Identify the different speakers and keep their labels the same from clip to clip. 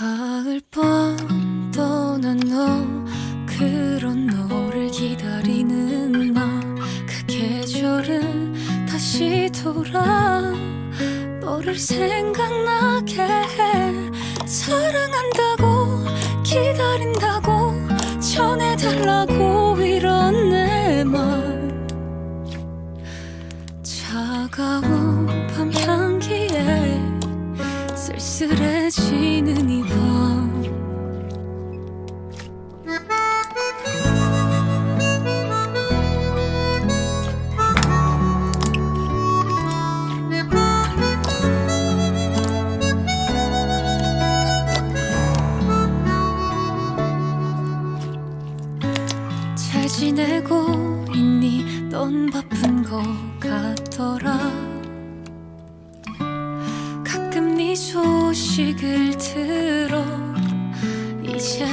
Speaker 1: 가을밤 떠난 너 그런 너를 기다리는 나 그 계절은 다시 돌아. 너를 생각나게 해. 사랑한다고 기다린다고 전해달라고 이런 내 말. 차가운 밤 향기에 쓸쓸해 지는 이밤. 잘 지내고 있니? 넌 바쁜 것 같더라 소식을 들어 이제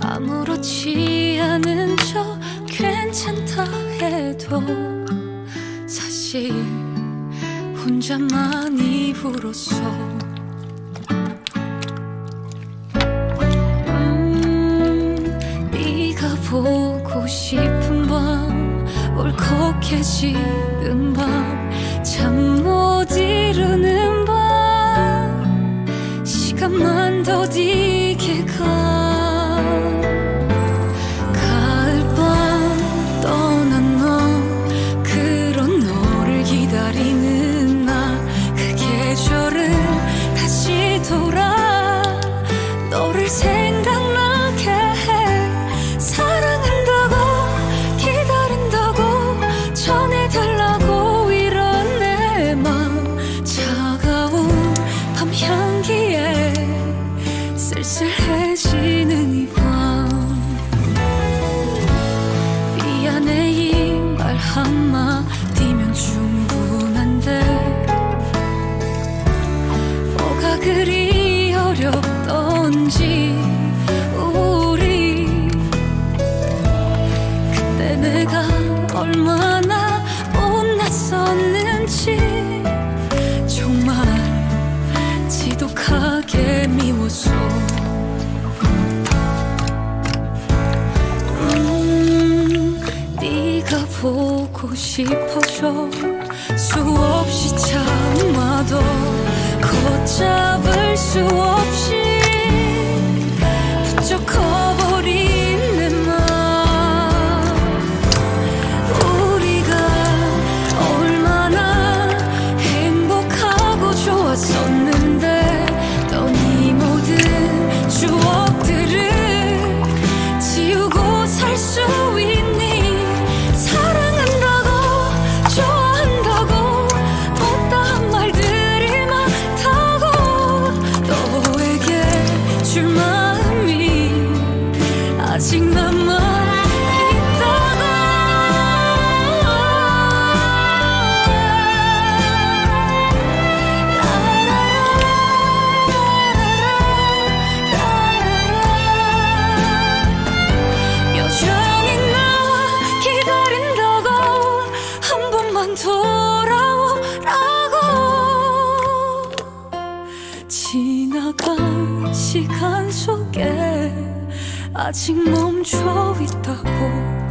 Speaker 1: 아무렇지 않은 척 괜찮다 해도 사실 혼자 많이 울었어 음, 네가 보고 싶은 밤 울컥해지는 밤 잠 못 이루는 시 쓸쓸해지는 이밤. 미안해 이 말 한마디면 충분한데. 뭐가 그리 어렵던지 우리. 그때 내가 얼마나 못났었는지 정말 지독하 싶어져 수없이 참아도 걷잡을 수 없이 부쩍 커버린 내맘 우리가 얼마나 행복하고 좋았었는 아직 남아 여전히 나 기다린다고 한 번만 돌아오라고. 지나간 시간 속에 아직 멈춰 있다고